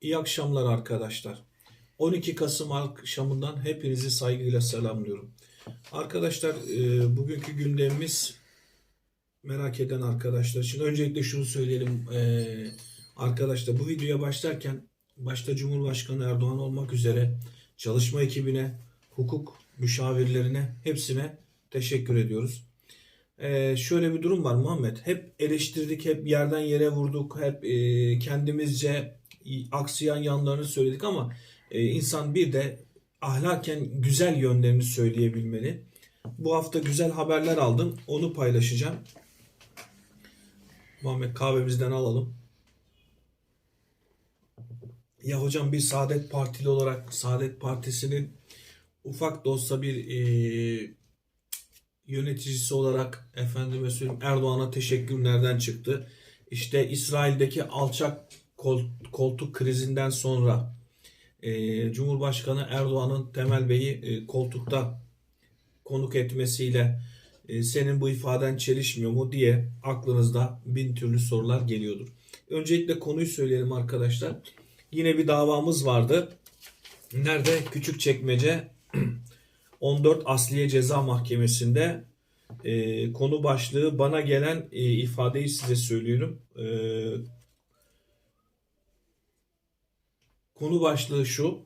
İyi akşamlar arkadaşlar. 12 Kasım akşamından hepinizi saygıyla selamlıyorum. Arkadaşlar e, bugünkü gündemimiz merak eden arkadaşlar için öncelikle şunu söyleyelim. E, arkadaşlar bu videoya başlarken başta Cumhurbaşkanı Erdoğan olmak üzere çalışma ekibine, hukuk müşavirlerine hepsine teşekkür ediyoruz. Ee, şöyle bir durum var Muhammed. Hep eleştirdik, hep yerden yere vurduk, hep e, kendimizce aksayan yanlarını söyledik ama e, insan bir de ahlaken güzel yönlerini söyleyebilmeli. Bu hafta güzel haberler aldım. Onu paylaşacağım. Muhammed kahvemizden alalım. Ya hocam bir Saadet Partili olarak Saadet Partisi'nin ufak da olsa bir e, yöneticisi olarak efendime söyleyeyim Erdoğan'a teşekkür nereden çıktı? İşte İsrail'deki alçak koltuk krizinden sonra e, Cumhurbaşkanı Erdoğan'ın Temel Bey'i e, koltukta konuk etmesiyle e, senin bu ifaden çelişmiyor mu diye aklınızda bin türlü sorular geliyordur. Öncelikle konuyu söyleyelim arkadaşlar. Yine bir davamız vardı. Nerede? Küçükçekmece 14 Asliye Ceza Mahkemesi'nde e, konu başlığı bana gelen e, ifadeyi size söylüyorum. E, konu başlığı şu.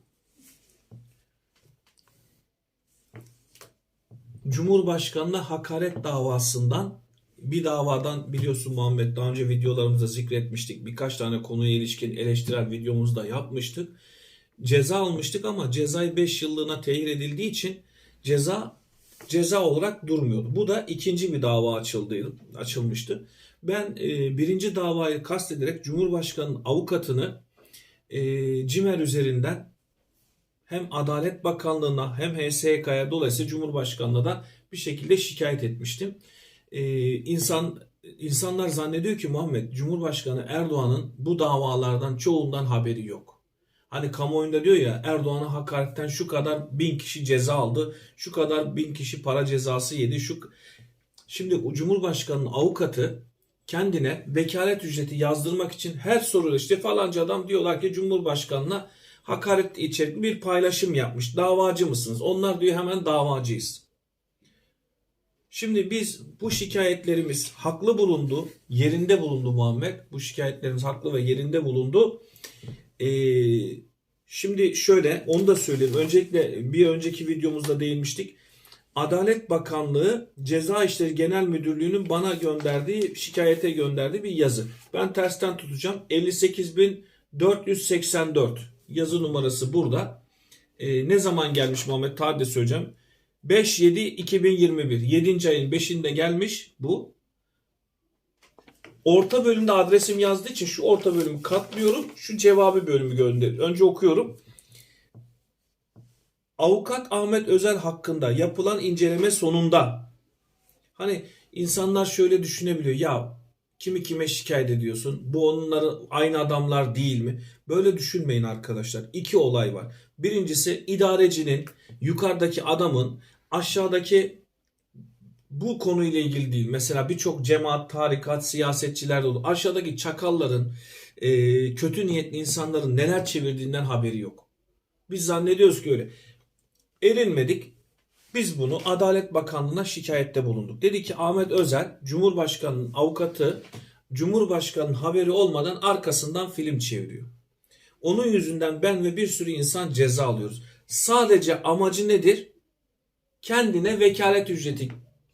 Cumhurbaşkanına hakaret davasından bir davadan biliyorsun Muhammed daha önce videolarımızda zikretmiştik. Birkaç tane konuya ilişkin eleştirel videomuzda da yapmıştık. Ceza almıştık ama cezayı 5 yıllığına tehir edildiği için ceza ceza olarak durmuyordu. Bu da ikinci bir dava açıldı, açılmıştı. Ben e, birinci davayı kastederek Cumhurbaşkanı'nın avukatını e, CİMER üzerinden hem Adalet Bakanlığı'na hem HSYK'ya dolayısıyla Cumhurbaşkanı'na da bir şekilde şikayet etmiştim. E, insan insanlar zannediyor ki Muhammed Cumhurbaşkanı Erdoğan'ın bu davalardan çoğundan haberi yok. Hani kamuoyunda diyor ya Erdoğan'a hakaretten şu kadar bin kişi ceza aldı, şu kadar bin kişi para cezası yedi. Şu Şimdi Cumhurbaşkanı'nın avukatı kendine vekalet ücreti yazdırmak için her soruda işte falanca adam diyorlar ki Cumhurbaşkanı'na hakaret içerikli bir paylaşım yapmış. Davacı mısınız? Onlar diyor hemen davacıyız. Şimdi biz bu şikayetlerimiz haklı bulundu, yerinde bulundu Muhammed. Bu şikayetlerimiz haklı ve yerinde bulundu. Ee, şimdi şöyle onu da söyleyeyim. Öncelikle bir önceki videomuzda değinmiştik. Adalet Bakanlığı Ceza İşleri Genel Müdürlüğü'nün bana gönderdiği, şikayete gönderdiği bir yazı. Ben tersten tutacağım. 58.484 yazı numarası burada. Ee, ne zaman gelmiş Muhammed? Tarih söyleyeceğim. 5-7-2021. 7. ayın 5'inde gelmiş bu. Orta bölümde adresim yazdığı için şu orta bölümü katlıyorum. Şu cevabı bölümü gönder. Önce okuyorum. Avukat Ahmet Özel hakkında yapılan inceleme sonunda hani insanlar şöyle düşünebiliyor. Ya kimi kime şikayet ediyorsun? Bu onların aynı adamlar değil mi? Böyle düşünmeyin arkadaşlar. İki olay var. Birincisi idarecinin yukarıdaki adamın aşağıdaki bu konuyla ilgili değil. Mesela birçok cemaat, tarikat, siyasetçiler de. Aşağıdaki çakalların, e, kötü niyetli insanların neler çevirdiğinden haberi yok. Biz zannediyoruz ki öyle. Erinmedik. Biz bunu Adalet Bakanlığı'na şikayette bulunduk. Dedi ki Ahmet Özel, Cumhurbaşkanı'nın avukatı, Cumhurbaşkanı'nın haberi olmadan arkasından film çeviriyor. Onun yüzünden ben ve bir sürü insan ceza alıyoruz. Sadece amacı nedir? Kendine vekalet ücreti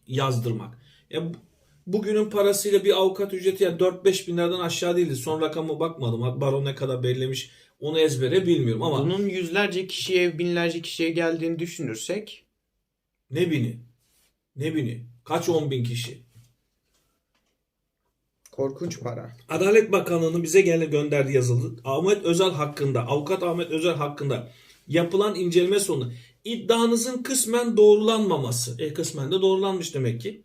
yazdırmak. Ya bugünün parasıyla bir avukat ücreti ya 4-5 bin liradan aşağı değildi. Son rakamı bakmadım. Baro ne kadar belirlemiş onu ezbere bilmiyorum ama Bunun yüzlerce kişiye, binlerce kişiye geldiğini düşünürsek ne bini? Ne bini? Kaç on bin kişi? korkunç para. Adalet Bakanlığı'nın bize gene gönderdiği yazıldı. Ahmet Özel hakkında, avukat Ahmet Özel hakkında yapılan inceleme sonu iddianızın kısmen doğrulanmaması. E kısmen de doğrulanmış demek ki.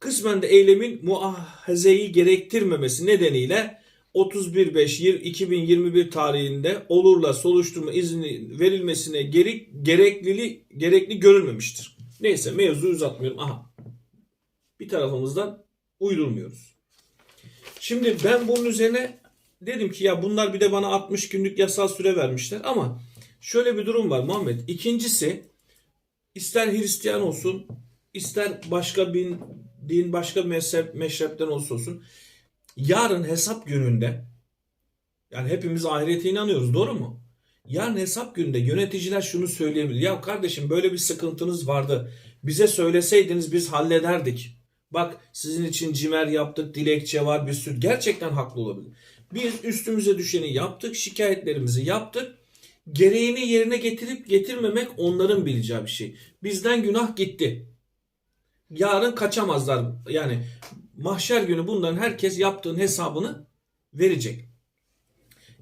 Kısmen de eylemin muahazeyi gerektirmemesi nedeniyle 31.5.2021 tarihinde olurla soruşturma izni verilmesine gerek, gereklili, gerekli görülmemiştir. Neyse mevzuyu uzatmıyorum. Aha. Bir tarafımızdan uydurmuyoruz. Şimdi ben bunun üzerine dedim ki ya bunlar bir de bana 60 günlük yasal süre vermişler ama şöyle bir durum var Muhammed. İkincisi ister Hristiyan olsun ister başka bir din başka mezhep meşrepten olsa olsun yarın hesap gününde yani hepimiz ahirete inanıyoruz doğru mu? Yarın hesap gününde yöneticiler şunu söyleyebilir. Ya kardeşim böyle bir sıkıntınız vardı. Bize söyleseydiniz biz hallederdik. Bak sizin için cimer yaptık, dilekçe var bir sürü. Gerçekten haklı olabilir. Biz üstümüze düşeni yaptık, şikayetlerimizi yaptık. Gereğini yerine getirip getirmemek onların bileceği bir şey. Bizden günah gitti. Yarın kaçamazlar. Yani mahşer günü bunların herkes yaptığın hesabını verecek.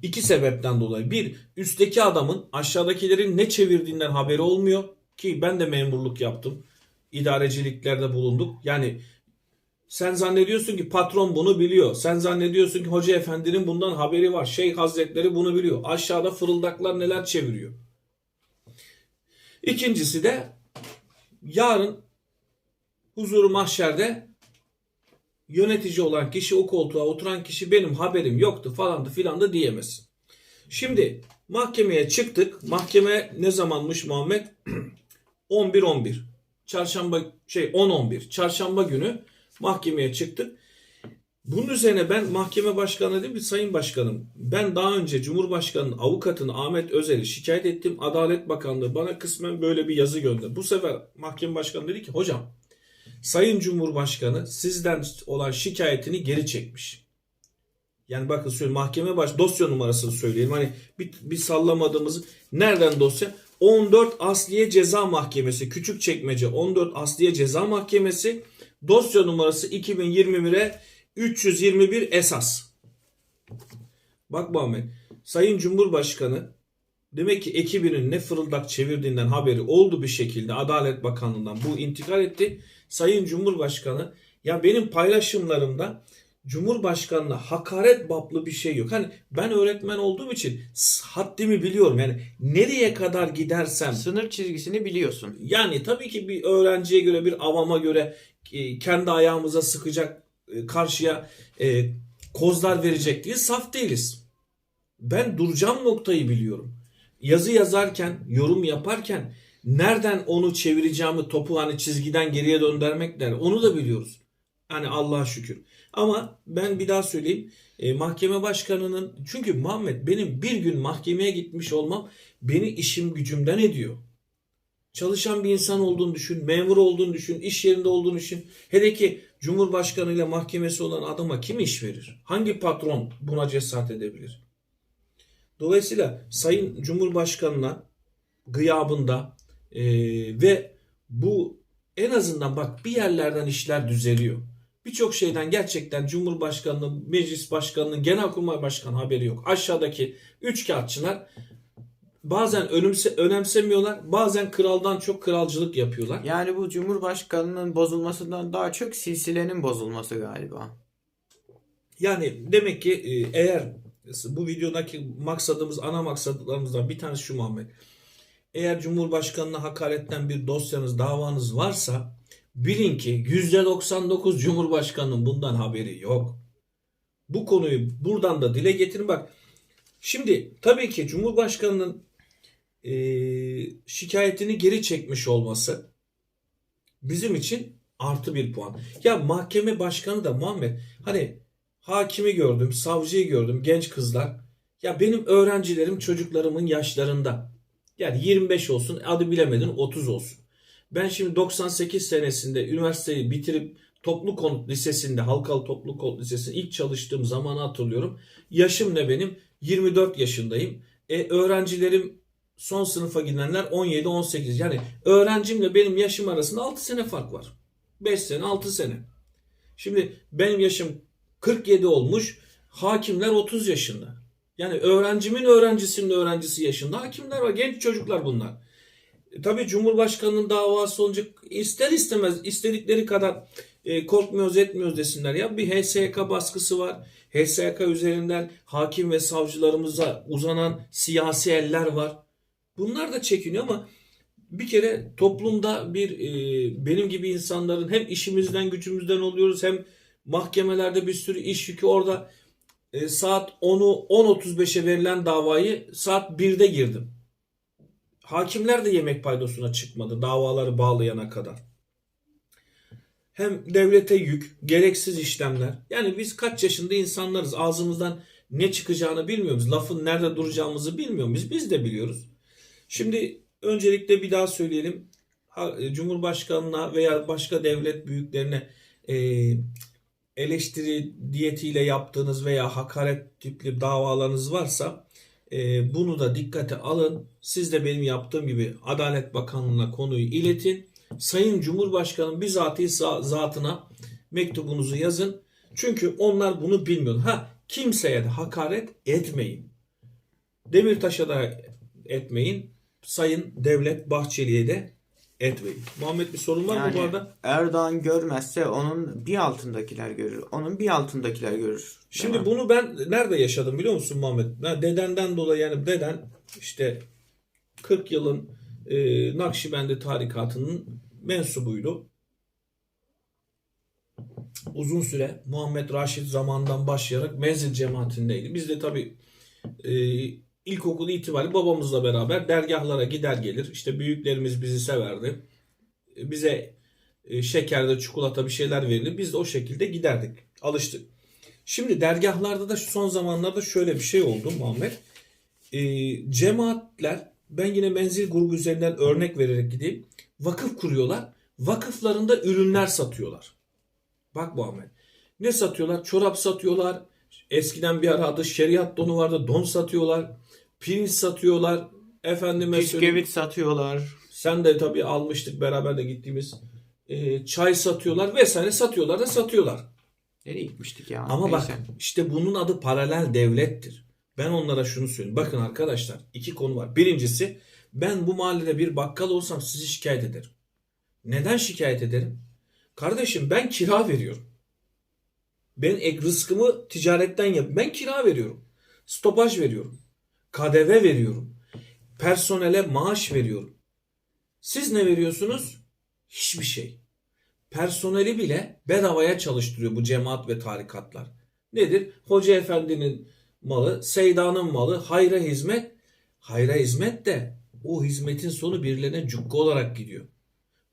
İki sebepten dolayı. Bir, üstteki adamın aşağıdakilerin ne çevirdiğinden haberi olmuyor. Ki ben de memurluk yaptım. İdareciliklerde bulunduk. Yani sen zannediyorsun ki patron bunu biliyor. Sen zannediyorsun ki hoca efendinin bundan haberi var. Şeyh hazretleri bunu biliyor. Aşağıda fırıldaklar neler çeviriyor. İkincisi de yarın huzuru mahşerde yönetici olan kişi o koltuğa oturan kişi benim haberim yoktu falandı filandı diyemez. Şimdi mahkemeye çıktık. Mahkeme ne zamanmış Muhammed? 11-11. Çarşamba şey 10-11. Çarşamba günü mahkemeye çıktık. Bunun üzerine ben mahkeme başkanı dedim ki sayın başkanım ben daha önce Cumhurbaşkanı'nın avukatını Ahmet Özel'i şikayet ettim. Adalet Bakanlığı bana kısmen böyle bir yazı gönderdi. Bu sefer mahkeme başkanı dedi ki hocam Sayın Cumhurbaşkanı sizden olan şikayetini geri çekmiş. Yani bakın söyleyeyim mahkeme baş dosya numarasını söyleyelim. Hani bir, bir sallamadığımız nereden dosya? 14 Asliye Ceza Mahkemesi Küçükçekmece 14 Asliye Ceza Mahkemesi dosya numarası 2021'e 321 esas. Bak Muhammed Sayın Cumhurbaşkanı demek ki ekibinin ne fırıldak çevirdiğinden haberi oldu bir şekilde Adalet Bakanlığı'ndan bu intikal etti. Sayın Cumhurbaşkanı ya benim paylaşımlarımda Cumhurbaşkanına hakaret bablı bir şey yok. Hani ben öğretmen olduğum için haddimi biliyorum. Yani nereye kadar gidersem Sınır çizgisini biliyorsun. yani tabii ki bir öğrenciye göre bir avama göre e, kendi ayağımıza sıkacak e, karşıya e, kozlar verecek diye saf değiliz. Ben duracağım noktayı biliyorum. Yazı yazarken, yorum yaparken nereden onu çevireceğimi topu hani çizgiden geriye döndürmek der. Onu da biliyoruz. Hani Allah'a şükür. Ama ben bir daha söyleyeyim. E, mahkeme başkanının çünkü Muhammed benim bir gün mahkemeye gitmiş olmam beni işim gücümden ediyor. Çalışan bir insan olduğunu düşün, memur olduğunu düşün, iş yerinde olduğunu düşün. Hele ki Cumhurbaşkanı ile mahkemesi olan adama kim iş verir? Hangi patron buna cesaret edebilir? Dolayısıyla Sayın Cumhurbaşkanı'na gıyabında e, ve bu en azından bak bir yerlerden işler düzeliyor. Birçok şeyden gerçekten Cumhurbaşkanı'nın, Meclis Başkanı'nın, Genelkurmay Başkanı haberi yok. Aşağıdaki üç kağıtçılar bazen önümse, önemsemiyorlar, bazen kraldan çok kralcılık yapıyorlar. Yani bu Cumhurbaşkanının bozulmasından daha çok silsilenin bozulması galiba. Yani demek ki e, eğer bu videodaki maksadımız, ana maksadlarımızdan bir tanesi şu Muhammed. Eğer Cumhurbaşkanına hakaretten bir dosyanız, davanız varsa bilin ki %99 Cumhurbaşkanının bundan haberi yok. Bu konuyu buradan da dile getirin. Bak şimdi tabii ki Cumhurbaşkanının e, şikayetini geri çekmiş olması bizim için artı bir puan. Ya mahkeme başkanı da Muhammed hani hakimi gördüm, savcıyı gördüm, genç kızlar. Ya benim öğrencilerim çocuklarımın yaşlarında. Yani 25 olsun, adı bilemedin 30 olsun. Ben şimdi 98 senesinde üniversiteyi bitirip Toplu Konut Lisesi'nde, Halkalı Toplu Konut Lisesi'nde ilk çalıştığım zamanı hatırlıyorum. Yaşım ne benim? 24 yaşındayım. E, öğrencilerim son sınıfa gidenler 17-18. Yani öğrencimle benim yaşım arasında 6 sene fark var. 5 sene, 6 sene. Şimdi benim yaşım 47 olmuş. Hakimler 30 yaşında. Yani öğrencimin öğrencisinin öğrencisi yaşında hakimler var. Genç çocuklar bunlar. E, tabii Cumhurbaşkanının davası olunca ister istemez istedikleri kadar e, korkmuyoruz etmiyoruz desinler. Ya bir HSYK baskısı var. HSYK üzerinden hakim ve savcılarımıza uzanan siyasi eller var. Bunlar da çekiniyor ama bir kere toplumda bir e, benim gibi insanların hem işimizden gücümüzden oluyoruz hem mahkemelerde bir sürü iş yükü orada e, saat 10'u 10.35'e verilen davayı saat 1'de girdim. Hakimler de yemek paydosuna çıkmadı davaları bağlayana kadar. Hem devlete yük, gereksiz işlemler. Yani biz kaç yaşında insanlarız. Ağzımızdan ne çıkacağını bilmiyoruz. Lafın nerede duracağımızı bilmiyor muyuz? Biz de biliyoruz. Şimdi öncelikle bir daha söyleyelim. E, Cumhurbaşkanına veya başka devlet büyüklerine e, eleştiri diyetiyle yaptığınız veya hakaret tipli davalarınız varsa e, bunu da dikkate alın. Siz de benim yaptığım gibi Adalet Bakanlığı'na konuyu iletin. Sayın Cumhurbaşkanı bizatihi za- zatına mektubunuzu yazın. Çünkü onlar bunu bilmiyor. Ha kimseye de hakaret etmeyin. Demirtaş'a da etmeyin. Sayın Devlet Bahçeli'ye de etmeyin. Muhammed bir sorun var mı bu Yani arada? Erdoğan görmezse onun bir altındakiler görür. Onun bir altındakiler görür. Şimdi mi? bunu ben nerede yaşadım biliyor musun Muhammed? Ha, dedenden dolayı yani deden işte 40 yılın e, Nakşibendi tarikatının mensubuydu. Uzun süre Muhammed Raşid zamandan başlayarak menzil cemaatindeydi. Biz de tabii e, ilkokul itibariyle babamızla beraber dergahlara gider gelir. İşte büyüklerimiz bizi severdi. E, Bize e, şekerde çikolata bir şeyler verirdi. Biz de o şekilde giderdik. Alıştık. Şimdi dergahlarda da son zamanlarda şöyle bir şey oldu Muhammed. Ee, cemaatler ben yine menzil grubu üzerinden örnek vererek gideyim. Vakıf kuruyorlar. Vakıflarında ürünler satıyorlar. Bak Muhammed. Ne satıyorlar? Çorap satıyorlar. Eskiden bir ara adı şeriat donu vardı. Don satıyorlar. Pirinç satıyorlar. Efendime. Bisküvit satıyorlar. Sen de tabii almıştık beraber de gittiğimiz. Ee, çay satıyorlar vesaire satıyorlar da satıyorlar. Nereye gitmiştik ya? Ama bak Neyse. işte bunun adı paralel devlettir. Ben onlara şunu söyleyeyim. Bakın arkadaşlar iki konu var. Birincisi ben bu mahallede bir bakkal olsam sizi şikayet ederim. Neden şikayet ederim? Kardeşim ben kira veriyorum. Ben ek rızkımı ticaretten yap. Ben kira veriyorum. Stopaj veriyorum. KDV veriyorum. Personele maaş veriyorum. Siz ne veriyorsunuz? Hiçbir şey personeli bile bedavaya çalıştırıyor bu cemaat ve tarikatlar. Nedir? Hoca efendinin malı, Seyda'nın malı, hayra hizmet. Hayra hizmet de o hizmetin sonu birilerine cukka olarak gidiyor.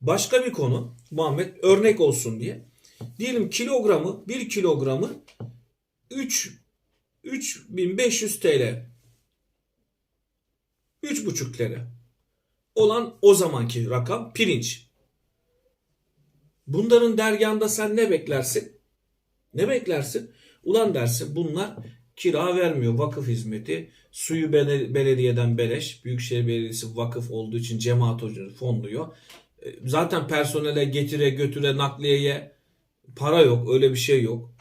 Başka bir konu Muhammed örnek olsun diye. Diyelim kilogramı, bir kilogramı 3 3500 TL. 3,5 lira. Olan o zamanki rakam pirinç. Bunların dergahında sen ne beklersin? Ne beklersin? Ulan dersin bunlar kira vermiyor vakıf hizmeti. Suyu bele- belediyeden beleş. Büyükşehir Belediyesi vakıf olduğu için cemaat hocaları fonluyor. E, Zaten personele getire götüre nakliyeye para yok. Öyle bir şey yok.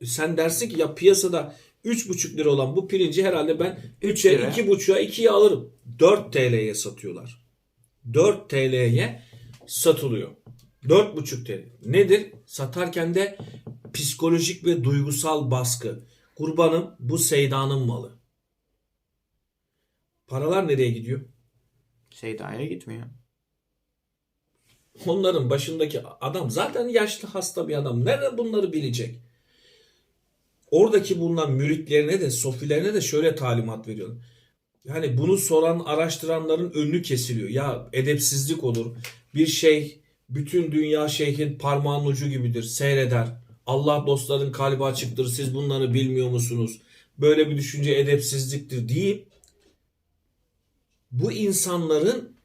E, Sen dersin ki ya piyasada 3,5 lira olan bu pirinci herhalde ben 3'e lira. 2,5'a 2'ye alırım. 4 TL'ye satıyorlar. 4 TL'ye satılıyor. 4,5 TL. Nedir? Satarken de psikolojik ve duygusal baskı. Kurbanım bu Seyda'nın malı. Paralar nereye gidiyor? Seyda'ya gitmiyor. Onların başındaki adam zaten yaşlı hasta bir adam. Nerede bunları bilecek? Oradaki bulunan müritlerine de sofilerine de şöyle talimat veriyor. Yani bunu soran araştıranların önünü kesiliyor. Ya edepsizlik olur. Bir şey bütün dünya şeyhin parmağının ucu gibidir. Seyreder. Allah dostların kalbi açıktır. Siz bunları bilmiyor musunuz? Böyle bir düşünce edepsizliktir deyip bu insanların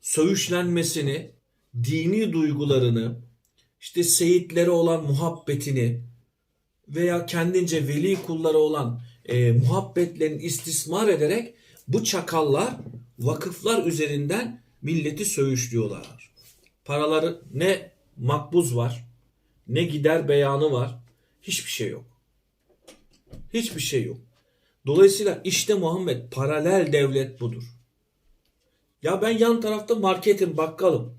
söğüşlenmesini, dini duygularını, işte seyitlere olan muhabbetini veya kendince veli kullara olan e, muhabbetlerini istismar ederek bu çakallar vakıflar üzerinden milleti söğüşlüyorlar. Paraları ne makbuz var, ne gider beyanı var, hiçbir şey yok. Hiçbir şey yok. Dolayısıyla işte Muhammed paralel devlet budur. Ya ben yan tarafta marketim, bakkalım.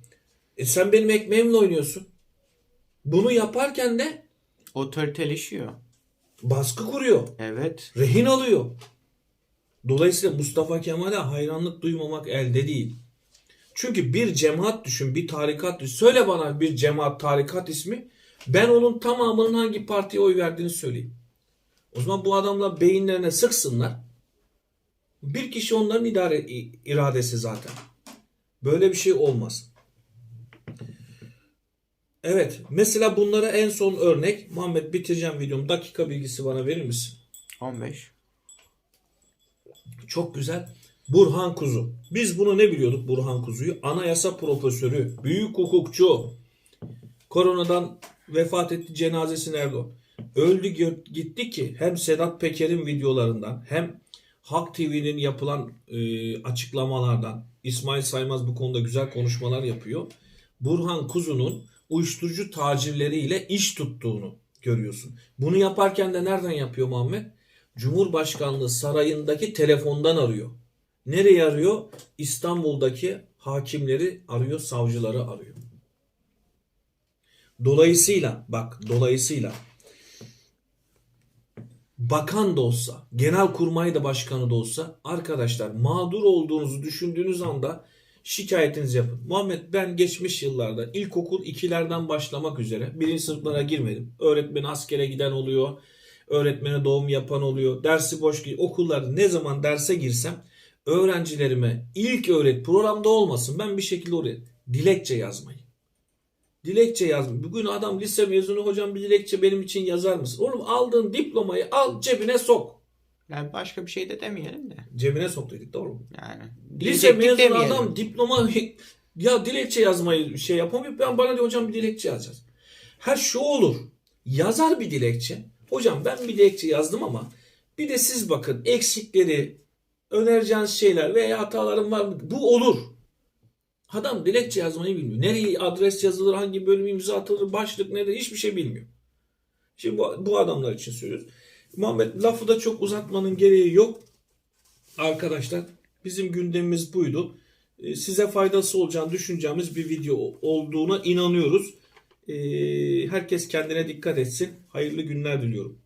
E sen benim ekmeğimle oynuyorsun. Bunu yaparken de Otoriteleşiyor. baskı kuruyor. Evet. Rehin alıyor. Dolayısıyla Mustafa Kemal'e hayranlık duymamak elde değil. Çünkü bir cemaat düşün, bir tarikat düşün. Söyle bana bir cemaat, tarikat ismi. Ben onun tamamının hangi partiye oy verdiğini söyleyeyim. O zaman bu adamlar beyinlerine sıksınlar. Bir kişi onların idare iradesi zaten. Böyle bir şey olmaz. Evet. Mesela bunlara en son örnek. Muhammed bitireceğim videomu. Dakika bilgisi bana verir misin? 15. Çok güzel. Burhan Kuzu. Biz bunu ne biliyorduk Burhan Kuzu'yu? Anayasa profesörü, büyük hukukçu. Koronadan vefat etti cenazesi nerede o? Öldü gitti ki hem Sedat Peker'in videolarından hem Halk TV'nin yapılan e, açıklamalardan İsmail Saymaz bu konuda güzel konuşmalar yapıyor. Burhan Kuzu'nun uyuşturucu tacirleriyle iş tuttuğunu görüyorsun. Bunu yaparken de nereden yapıyor Muhammed? Cumhurbaşkanlığı sarayındaki telefondan arıyor. Nereye arıyor? İstanbul'daki hakimleri arıyor, savcıları arıyor. Dolayısıyla bak dolayısıyla bakan da olsa, genelkurmay da başkanı da olsa arkadaşlar mağdur olduğunuzu düşündüğünüz anda şikayetinizi yapın. Muhammed ben geçmiş yıllarda ilkokul ikilerden başlamak üzere birinci sınıflara girmedim. Öğretmen askere giden oluyor. Öğretmene doğum yapan oluyor. Dersi boş gi- okullarda ne zaman derse girsem öğrencilerime ilk öğret programda olmasın ben bir şekilde oraya dilekçe yazmayı. Dilekçe yazmayı. Bugün adam lise mezunu hocam bir dilekçe benim için yazar mısın? Oğlum aldığın diplomayı al cebine sok. Yani başka bir şey de demeyelim de. Cebine sok dedik doğru mu? Yani Lise mezunu demeyelim. adam diploma ya dilekçe yazmayı şey yapamıyor. Ben bana diyor hocam bir dilekçe yazacağız. Her şu olur. Yazar bir dilekçe. Hocam ben bir dilekçe yazdım ama bir de siz bakın eksikleri, önereceğiniz şeyler veya hatalarım var mı? Bu olur. Adam dilekçe yazmayı bilmiyor. Nereye adres yazılır, hangi bölüm imza atılır, başlık nedir hiçbir şey bilmiyor. Şimdi bu, bu adamlar için söylüyoruz. Muhammed lafı da çok uzatmanın gereği yok. Arkadaşlar bizim gündemimiz buydu. Ee, Size faydası olacağını düşüneceğimiz bir video olduğuna inanıyoruz. Ee, Herkes kendine dikkat etsin. Hayırlı günler diliyorum.